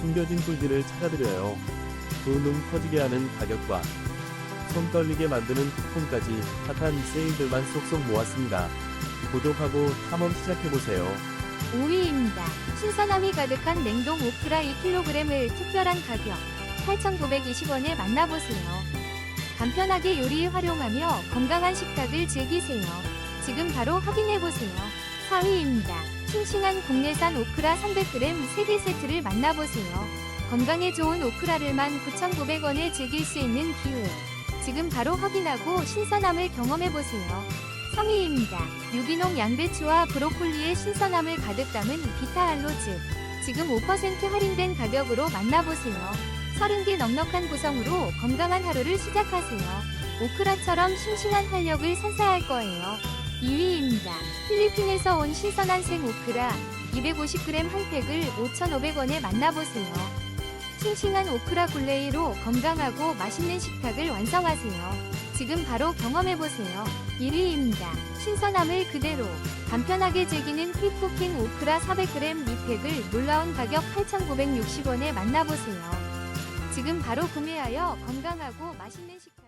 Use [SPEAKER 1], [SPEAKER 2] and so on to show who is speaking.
[SPEAKER 1] 숨겨진 꿀들을 찾아드려요. 두눈 터지게 하는 가격과 손 떨리게 만드는 쿠폰까지 핫한 세일들만 쏙쏙 모았습니다. 구독하고 탐험 시작해보세요.
[SPEAKER 2] 5위입니다. 신선함이 가득한 냉동 오크라 2kg을 특별한 가격 8,920원에 만나보세요. 간편하게 요리 활용하며 건강한 식탁을 즐기세요. 지금 바로 확인해보세요. 4위입니다. 싱싱한 국내산 오크라 300g 3개 세트를 만나보세요. 건강에 좋은 오크라를 19,900원에 즐길 수 있는 기회. 지금 바로 확인하고 신선함을 경험해보세요. 3위입니다. 유기농 양배추와 브로콜리의 신선함을 가득 담은 비타알로즈. 지금 5% 할인된 가격으로 만나보세요. 30개 넉넉한 구성으로 건강한 하루를 시작하세요. 오크라처럼 싱싱한 활력을 선사할 거예요. 2위입니다. 필리핀에서 온 신선한 생 오크라 250g 한 팩을 5,500원에 만나보세요. 싱싱한 오크라 굴레이로 건강하고 맛있는 식탁을 완성하세요. 지금 바로 경험해보세요. 1위입니다. 신선함을 그대로 간편하게 즐기는 퀵쿠킹 오크라 400g 2팩을 놀라운 가격 8,960원에 만나보세요. 지금 바로 구매하여 건강하고 맛있는 식탁